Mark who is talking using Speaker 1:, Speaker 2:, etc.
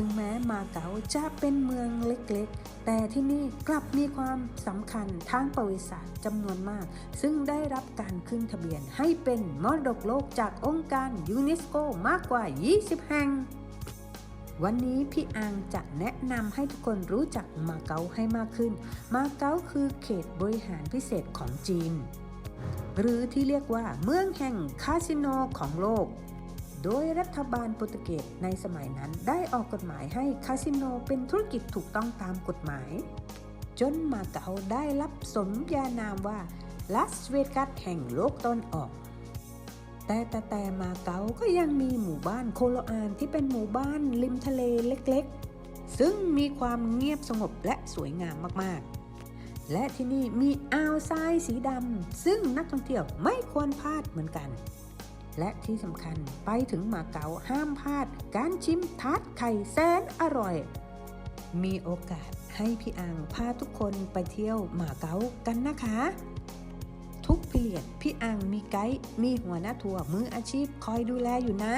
Speaker 1: ถึงแม้มาเก๊าจะเป็นเมืองเล็กๆ แต่ที่นี่กลับมีความสำคัญทางประวัติศาสตร์จำนวนมาก ซึ่งได้รับการขึ้นทะเบียนให้เป็นมรดกโลกจากองค์การยูเนสโกมากกว่า 20 แห่งวันนี้พี่อังจะแนะนำให้ทุกคนรู้จักมาเก๊าให้มากขึ้น มาเก๊าคือเขตบริหารพิเศษของจีน หรือที่เรียกว่าเมืองแห่งคาสิโนของโลก โดยรัฐบาลโปรตุเกสในสมัยนั้นได้ออกกฎหมายให้คาสิโนเป็นธุรกิจถูกต้องตามกฎหมาย จนมาเก๊าได้รับสมญานามว่าลาสเวกัสแห่งโลกตะวันออก แต่แต่แต่มาเก๊าก็ยังมีหมู่บ้านโคโลอานที่เป็นหมู่บ้านริมทะเลเล็กๆ ซึ่งมีความเงียบสงบและสวยงามมากๆและที่นี่มีอ่าวทรายสีดำ ซึ่งนักท่องเที่ยวไม่ควรพลาดเหมือนกัน และที่สำคัญไปถึงมาเก๊าห้ามพลาด การชิมทาร์ตไข่แสนอร่อย มีโอกาสให้พี่อังพาทุกคนไปเที่ยวมาเก๊ากันนะคะ ทุกเพียดพี่อังมีไกด์มีหัวหน้าทัวร์มืออาชีพคอยดูแลอยู่นะ